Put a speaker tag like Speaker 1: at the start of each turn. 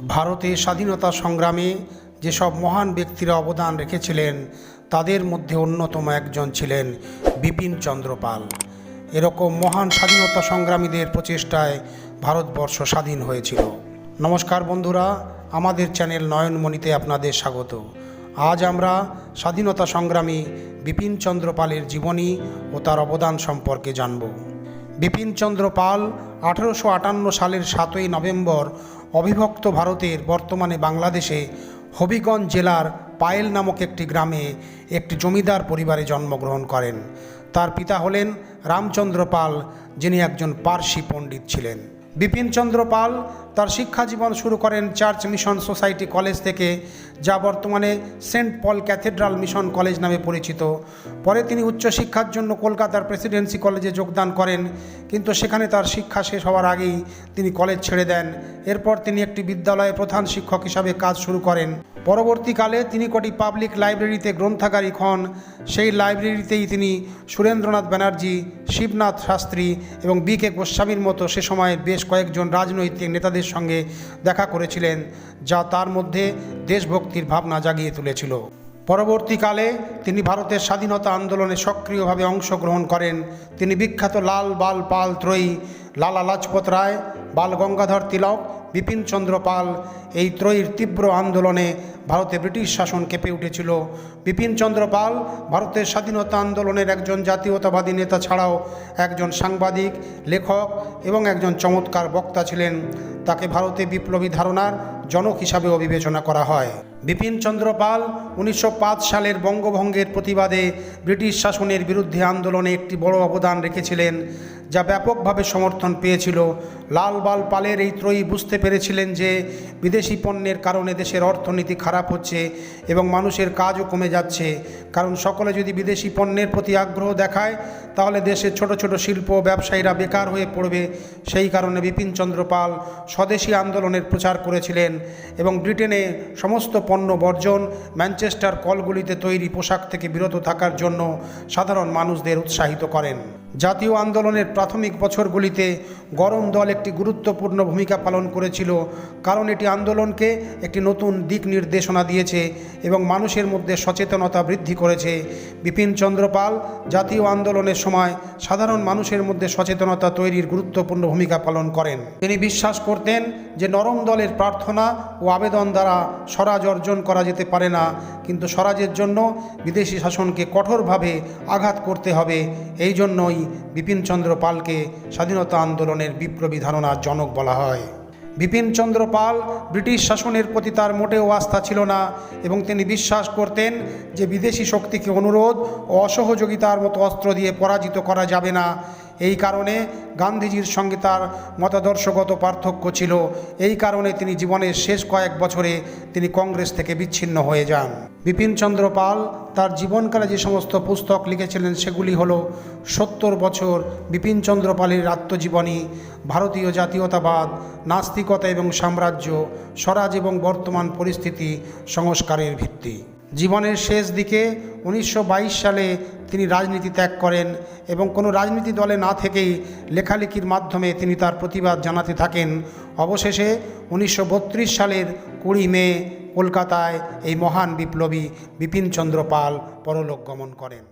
Speaker 1: ভারতের স্বাধীনতা সংগ্রামে যেসব মহান ব্যক্তিরা অবদান রেখেছিলেন, তাদের মধ্যে অন্যতম একজন ছিলেন বিপিন চন্দ্র পাল। এরকম মহান স্বাধীনতা সংগ্রামীদের প্রচেষ্টায় ভারতবর্ষ স্বাধীন হয়েছিল। নমস্কার বন্ধুরা, আমাদের চ্যানেল নয়নমণিতে আপনাদের স্বাগত। আজ আমরা স্বাধীনতা সংগ্রামী বিপিন চন্দ্র পালের জীবনী ও তার অবদান সম্পর্কে জানব। বিপিনচন্দ্র পাল আঠেরোশো আটান্ন সালের সাতই নভেম্বর অবিভক্ত ভারতের বর্তমানে বাংলাদেশে হবিগঞ্জ জেলার পায়েল নামক একটি গ্রামে একটি জমিদার পরিবারে জন্মগ্রহণ করেন। তার পিতা হলেন রামচন্দ্র পাল, যিনি একজন পার্সি পণ্ডিত ছিলেন। বিপিনচন্দ্র পাল তার শিক্ষা জীবন শুরু করেন চার্চ মিশন সোসাইটি কলেজ থেকে, যা বর্তমানে Saint Paul Cathedral Mission College নামে পরিচিত। পরে তিনি উচ্চশিক্ষার জন্য কলকাতার প্রেসিডেন্সি কলেজে যোগদান করেন, কিন্তু সেখানে তার শিক্ষা শেষ হওয়ার আগেই তিনি কলেজ ছেড়ে দেন। এরপর তিনি একটি বিদ্যালয়ে প্রধান শিক্ষক হিসাবে কাজ শুরু করেন। পরবর্তীকালে তিনি কটি পাবলিক লাইব্রেরিতে গ্রন্থাগারিক হন। সেই লাইব্রেরিতেই তিনি সুরেন্দ্রনাথ ব্যানার্জি, শিবনাথ শাস্ত্রী এবং বি কে গোস্বামীর মতো সে সময়ের বেশ কয়েকজন রাজনৈতিক নেতাদের সঙ্গে দেখা করেছিলেন, যা তার মধ্যে দেশভক্তির ভাবনা জাগিয়ে তুলেছিল। পরবর্তীকালে তিনি ভারতের স্বাধীনতা আন্দোলনে সক্রিয়ভাবে অংশগ্রহণ করেন। তিনি বিখ্যাত লাল বাল পাল ত্রয়ী লালা লাজপত রায়, বাল গঙ্গাধর তিলক বিপিন চন্দ্র পাল এই ত্রয়ীর তীব্র আন্দোলনে ভারতে ব্রিটিশ শাসন কেঁপে উঠেছিল। বিপিন চন্দ্র পাল ভারতের স্বাধীনতা আন্দোলনের একজন জাতীয়তাবাদী নেতা ছাড়াও একজন সাংবাদিক, লেখক এবং একজন চমৎকার বক্তা ছিলেন। তাকে ভারতে বিপ্লবী ধারণার জনক হিসাবেও বিবেচনা করা হয়। বিপিন চন্দ্র পাল উনিশশো সালের বঙ্গভঙ্গের প্রতিবাদে ব্রিটিশ শাসনের বিরুদ্ধে আন্দোলনে একটি বড় অবদান রেখেছিলেন, যা ব্যাপকভাবে সমর্থন পেয়েছিল। লাল বাল পালের এই ত্রয়ী বুঝতে পেরেছিলেন যে বিদেশি পণ্যের কারণে দেশের অর্থনীতি খারাপ হচ্ছে এবং মানুষের কাজও কমে যাচ্ছে। কারণ সকলে যদি বিদেশি পণ্যের প্রতি আগ্রহ দেখায়, তাহলে দেশের ছোট ছোট শিল্প ব্যবসায়ীরা বেকার হয়ে পড়বে। সেই কারণে বিপিনচন্দ্র পাল স্বদেশী আন্দোলনের প্রচার করেছিলেন এবং ব্রিটেনে সমস্ত পণ্য বর্জন ম্যানচেস্টার কলগুলিতে তৈরি পোশাক থেকে বিরত থাকার জন্য সাধারণ মানুষদের উৎসাহিত করেন। জাতীয় আন্দোলনের প্রাথমিক বছরগুলিতে গরম দল একটি গুরুত্বপূর্ণ ভূমিকা পালন করেছিল, কারণ এটি আন্দোলনকে একটি নতুন দিক নির্দেশনা দিয়েছে এবং মানুষের মধ্যে সচেতনতা বৃদ্ধি করেছে। বিপিন চন্দ্র পাল, জাতীয় আন্দোলনের সময় সাধারণ মানুষের মধ্যে সচেতনতা তৈরির গুরুত্বপূর্ণ ভূমিকা পালন করেন। তিনি বিশ্বাস করতেন যে নরম দলের প্রার্থনা ও আবেদন দ্বারা স্বরাজ অর্জন করা যেতে পারে না, কিন্তু স্বরাজের জন্য বিদেশি শাসনকে কঠোরভাবে আঘাত করতে হবে, এই জন্যই বিপিনচন্দ্র পালকে স্বাধীনতা আন্দোলনের বিপ্লবী ধারণার জনক বলা হয়। বিপিনচন্দ্র পাল ব্রিটিশ শাসনের প্রতি তার মোটেও আস্থা ছিল না এবং তিনি বিশ্বাস করতেন যে বিদেশি শক্তিকে অনুরোধ ও অসহযোগিতার মতো অস্ত্র দিয়ে পরাজিত করা যাবে না। এই কারণে গান্ধীজির সঙ্গে তার মতাদর্শগত পার্থক্য ছিল। এই কারণে তিনি জীবনের শেষ কয়েক বছরে তিনি কংগ্রেস থেকে বিচ্ছিন্ন হয়ে যান। বিপিনচন্দ্র পাল তার জীবনকালে যে সমস্ত পুস্তক লিখেছিলেন সেগুলি হলো সত্তর বছর বিপিনচন্দ্র পালের আত্মজীবনী, ভারতীয় জাতীয়তাবাদ, নাস্তিকতা এবং সাম্রাজ্য, স্বরাজ এবং বর্তমান পরিস্থিতি, সংস্কারের ভিত্তি। জীবনের শেষ দিকে উনিশশো বাইশ সালে তিনি রাজনীতি ত্যাগ করেন এবং কোনো রাজনীতি দলে না থেকেই লেখালেখির মাধ্যমে তিনি তার প্রতিবাদ জানাতে থাকেন। অবশেষে উনিশশো বত্রিশ সালের কুড়ি মে কলকাতায় এই মহান বিপ্লবী বিপিনচন্দ্র পাল পরলোক গমন করেন।